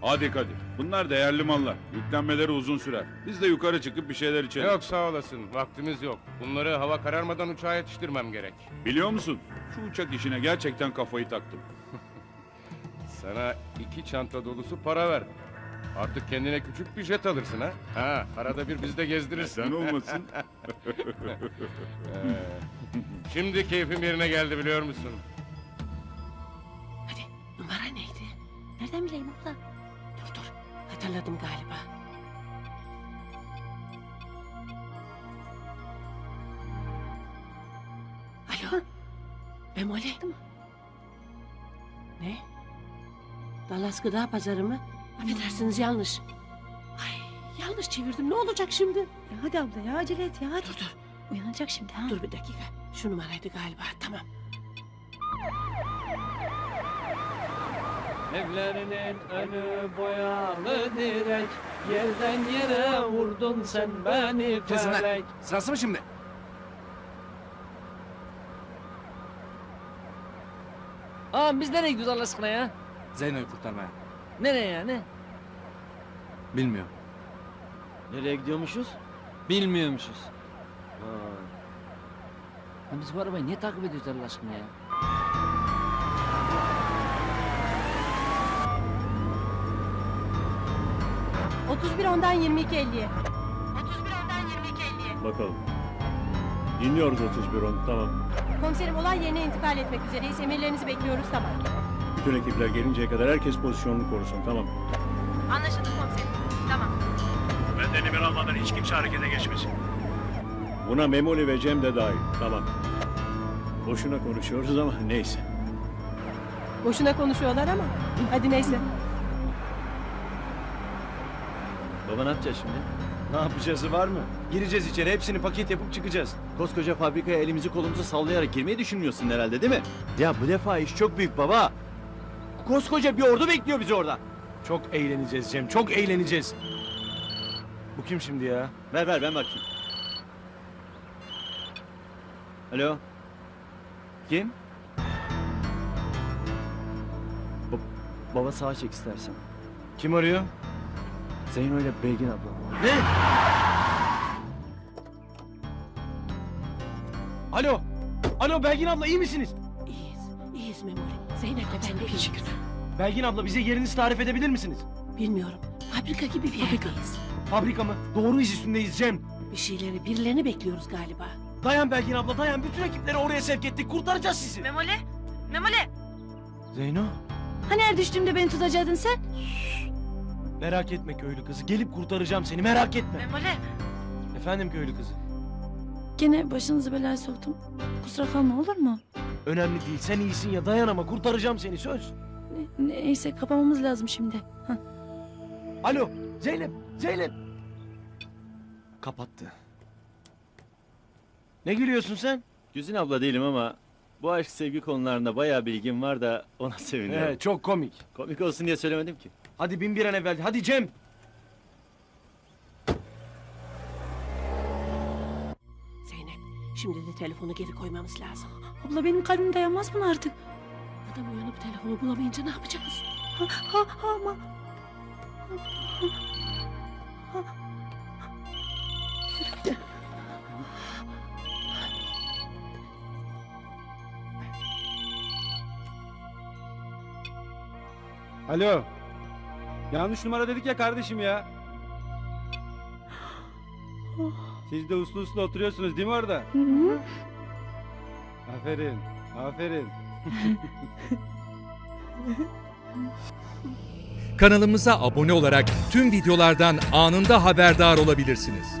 Hadi Kadir. Bunlar değerli mallar. Yüklenmeleri uzun sürer. Biz de yukarı çıkıp bir şeyler içelim. Yok sağ olasın. Vaktimiz yok. Bunları hava kararmadan uçağa yetiştirmem gerek. Biliyor musun? Şu uçak işine gerçekten kafayı taktım. Sana iki çanta dolusu para verdim. Artık kendine küçük bir jet alırsın ha. Ha, arada bir bizi de gezdirirsin. Sen olmasın. Ee, Şimdi keyfim yerine geldi biliyor musun? Hatırladım galiba. Alo. Memoli. Ne? Dallas Gıda Pazarı mı? Affedersiniz yanlış. Ay yanlış çevirdim. Ne olacak şimdi? Ya hadi abla ya acele et ya hadi. Dur dur. Uyanacak şimdi ha. Dur bir dakika. Şu numaraydı galiba. Tamam. Evlerinin önü boyalı direk Yerden yere vurdun sen beni Kesin lan. felek Sırası mı şimdi? Aa biz nereye gidiyoruz Allah aşkına ya? Zeyno'yu kurtarmaya. Nereye yani? Bilmiyorum. Nereye gidiyormuşuz? Bilmiyormuşuz. Aa. Ya biz bu arabayı niye takip ediyoruz Allah aşkına ya? Ha. 31 ondan 22 50'ye. Bakalım. Dinliyoruz 31 on. Tamam. Komiserim olay yerine intikal etmek üzereyiz. Emirlerinizi bekliyoruz tamam. Bütün ekipler gelinceye kadar herkes pozisyonunu korusun. Tamam. Anlaşıldı komiserim. Tamam. Benden emir almadan hiç kimse harekete geçmesin. Buna Memoli ve Cem de dahil. Tamam. Boşuna konuşuyoruz ama neyse. Boşuna konuşuyorlar ama. Hadi neyse. Baba ne yapacağız şimdi? Ne yapacağız var mı? Gireceğiz içeri hepsini paket yapıp çıkacağız. Koskoca fabrikaya elimizi kolumuzu sallayarak girmeyi düşünmüyorsun herhalde değil mi? Ya bu defa iş çok büyük baba. Koskoca bir ordu bekliyor bizi orada. Çok eğleneceğiz Cem, çok eğleneceğiz. Bu kim şimdi ya? Ver ver ben bakayım. Alo. Kim? Ba- baba sağa çek istersen. Kim arıyor? Zeyno ile Belgin abla. Ne? Alo. Alo Belgin abla iyi misiniz? İyiyiz. İyiyiz Memoli. Zeynep'le ben de iyiyiz. Belgin abla bize yerinizi tarif edebilir misiniz? Bilmiyorum. Fabrika gibi bir yerdeyiz. Fabrika mı? Doğru iz üstündeyiz Cem. Bir şeyleri birilerini bekliyoruz galiba. Dayan Belgin abla dayan. Bütün ekipleri oraya sevk ettik. Kurtaracağız sizi. Memoli. Memoli. Zeyno. Hani her düştüğümde beni tutacaktın sen? Merak etme köylü kızı. Gelip kurtaracağım seni. Merak etme. Memoli. Efendim köylü kızı. Gene başınızı belaya soktum. Kusura kalma olur mu? Önemli değil. Sen iyisin ya. Dayan ama kurtaracağım seni. Söz. Ne- neyse kapamamız lazım şimdi. Hah. Alo. Zeynep. Zeynep. Kapattı. Ne gülüyorsun sen? Güzin abla değilim ama bu aşk sevgi konularında bayağı bilgim var da ona seviniyorum. Evet çok komik. Komik olsun diye söylemedim ki. Hadi bin bir an evvel. Hadi Cem. Zeynep şimdi de telefonu geri koymamız lazım. Abla benim kalbim dayanmaz buna artık. Adam uyanıp telefonu bulamayınca ne yapacağız? Ha, ha, ha, ama. Alo. Yanlış numara dedik ya kardeşim ya. Siz de uslu uslu oturuyorsunuz değil mi orada? Hı hı. Aferin. Aferin. Kanalımıza abone olarak tüm videolardan anında haberdar olabilirsiniz.